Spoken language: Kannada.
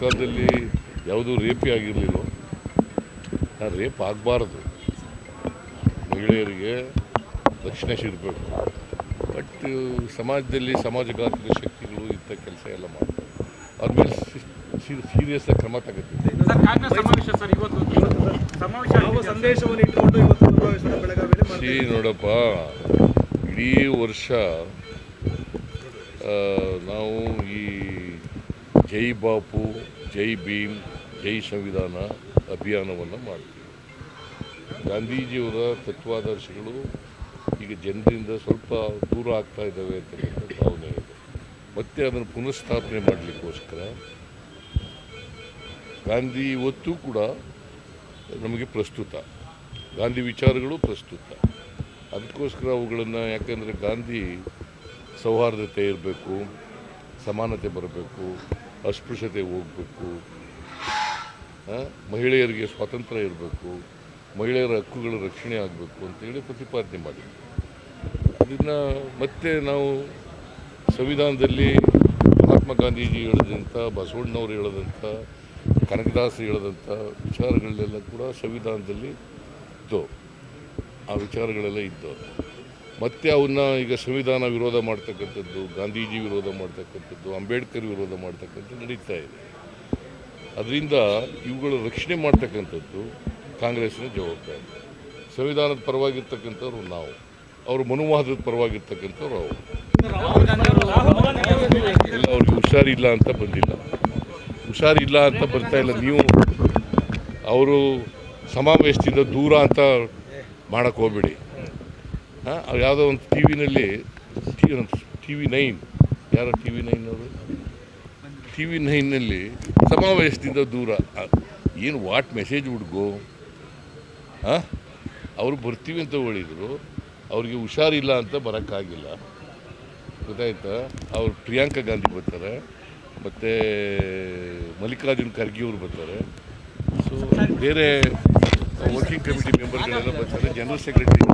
ಕಾಲದಲ್ಲಿ ಯಾವುದೂ ರೇಪಿ ಆಗಿರಲಿಲ್ಲ. ರೇಪ್ ಆಗಬಾರ್ದು. ಮಹಿಳೆಯರಿಗೆ ರಕ್ಷಣೆ ಸಿಗಬೇಕು. ಬಟ್ ಸಮಾಜದಲ್ಲಿ ಸಮಾಜಘಾತಕ ಶಕ್ತಿಗಳು ಇಂಥ ಕೆಲಸ ಎಲ್ಲ ಮಾಡ್ತಾರೆ ಅದ್ಮೇಲೆ ಸೀರಿಯಸ್ ಆಗಿ ಕ್ರಮ ತಗೋತೀವಿ ಸರ್ ಕಾಂಗ್ರೆಸ್ ಸಮಾವೇಶ ಸರ್ ಇವತ್ತು ಸಮಾವೇಶ ಯಾವ ಸಂದೇಶವನ್ನು ಇಟ್ಟುಕೊಂಡು ಇವತ್ತು ಸಮಾವೇಶನ ಬೆಳಗಾವಿಯಲ್ಲಿ ಮಾಡ್ತಾ ಸಿ ನೋಡಪ್ಪ ಇಡೀ ವರ್ಷ ನಾವು ಜೈ ಬಾಪು, ಜೈ ಭೀಮ್, ಜೈ ಸಂವಿಧಾನ ಅಭಿಯಾನವನ್ನು ಮಾಡ್ತೀವಿ. ಗಾಂಧೀಜಿಯವರ ತತ್ವಾದರ್ಶಗಳು ಈಗ ಜನರಿಂದ ಸ್ವಲ್ಪ ದೂರ ಆಗ್ತಾ ಇದ್ದಾವೆ ಅಂತಕ್ಕಂಥ ಭಾವನೆ ಇದೆ. ಮತ್ತೆ ಅದನ್ನು ಪುನಃಸ್ಥಾಪನೆ ಮಾಡಲಿಕ್ಕೋಸ್ಕರ ಗಾಂಧಿ ಇವತ್ತು ಕೂಡ ನಮಗೆ ಪ್ರಸ್ತುತ. ಗಾಂಧಿ ವಿಚಾರಗಳು ಪ್ರಸ್ತುತ. ಅದಕ್ಕೋಸ್ಕರ ಅವುಗಳನ್ನು ಯಾಕೆಂದರೆ ಗಾಂಧಿ ಸೌಹಾರ್ದತೆ ಇರಬೇಕು, ಸಮಾನತೆ ಬರಬೇಕು ಅಸ್ಪೃಶ್ಯತೆ ಹೋಗಬೇಕು. ಮಹಿಳೆಯರಿಗೆ ಸ್ವಾತಂತ್ರ್ಯ ಇರಬೇಕು. ಮಹಿಳೆಯರ ಹಕ್ಕುಗಳ ರಕ್ಷಣೆ ಆಗಬೇಕು ಅಂತೇಳಿ ಪ್ರತಿಪಾದನೆ ಮಾಡಿದ್ವಿ ಇದನ್ನು ಮತ್ತೆ ನಾವು ಸಂವಿಧಾನದಲ್ಲಿ ಮಹಾತ್ಮ ಗಾಂಧೀಜಿ ಹೇಳಿದಂಥ, ಬಸವಣ್ಣವರು ಹೇಳದಂಥ ಕನಕದಾಸರು ಹೇಳದಂಥ ವಿಚಾರಗಳನ್ನೆಲ್ಲ ಕೂಡ ಸಂವಿಧಾನದಲ್ಲಿ ಇದ್ದವು. ಆ ವಿಚಾರಗಳೆಲ್ಲ ಇದ್ದವು. ಮತ್ತೆ ಅವನ್ನ ಈಗ ಸಂವಿಧಾನ ವಿರೋಧ ಮಾಡ್ತಕ್ಕಂಥದ್ದು, ಗಾಂಧೀಜಿ ವಿರೋಧ ಮಾಡ್ತಕ್ಕಂಥದ್ದು, ಅಂಬೇಡ್ಕರ್ ವಿರೋಧ ಮಾಡ್ತಕ್ಕಂಥದ್ದು ನಡೀತಾ ಇದೆ. ಅದರಿಂದ ಇವುಗಳ ರಕ್ಷಣೆ ಮಾಡ್ತಕ್ಕಂಥದ್ದು ಕಾಂಗ್ರೆಸ್ನ ಜವಾಬ್ದಾರಿ. ಸಂವಿಧಾನದ ಪರವಾಗಿರ್ತಕ್ಕಂಥವ್ರು ನಾವು. ಅವರು ಮನುವಾದದ ಪರವಾಗಿರ್ತಕ್ಕಂಥವ್ರು ಅವರು. ಇಲ್ಲ, ಅವ್ರಿಗೆ ಹುಷಾರಿಲ್ಲ ಅಂತ ಬಂದಿಲ್ಲ. ಹುಷಾರಿಲ್ಲ ಅಂತ ಬರ್ತಾ ಇಲ್ಲ ನೀವು. ಅವರು ಸಮಾವೇಶದಿಂದ ದೂರ ಅಂತ ಮಾಡಕ್ಕೆ ಹೋಗ್ಬೇಡಿ. ಹಾಂ? ಯಾವುದೋ ಒಂದು ಟಿ ವಿನಲ್ಲಿ ಟಿ ವಿ ನೈನ್. ಯಾರೋ ಟಿ ವಿ ನೈನ್ ಅವರು? ಟಿ ವಿ ನೈನ್ನಲ್ಲಿ ಸಮಾವೇಶದಿಂದ ದೂರ. ಏನು ವಾಟ್ ಮೆಸೇಜ್ ಹುಡುಗು? ಹಾಂ? ಅವರು ಬರ್ತೀವಿ ಅಂತ ಹೇಳಿದರು. ಅವ್ರಿಗೆ ಹುಷಾರಿಲ್ಲ ಅಂತ ಬರೋಕ್ಕಾಗಿಲ್ಲ. ಗೊತ್ತಾಯ್ತಾ? ಅವ್ರು ಪ್ರಿಯಾಂಕಾ ಗಾಂಧಿ ಬರ್ತಾರೆ. ಮತ್ತು ಮಲ್ಲಿಕಾರ್ಜುನ್ ಖರ್ಗೆ ಅವರು ಬರ್ತಾರೆ. ಸೊ ಬೇರೆ ವರ್ಕಿಂಗ್ ಕಮಿಟಿ ಮೆಂಬರ್ಗಳೆಲ್ಲ ಬರ್ತಾರೆ ಜನರಲ್ ಸೆಕ್ರೆಟರಿ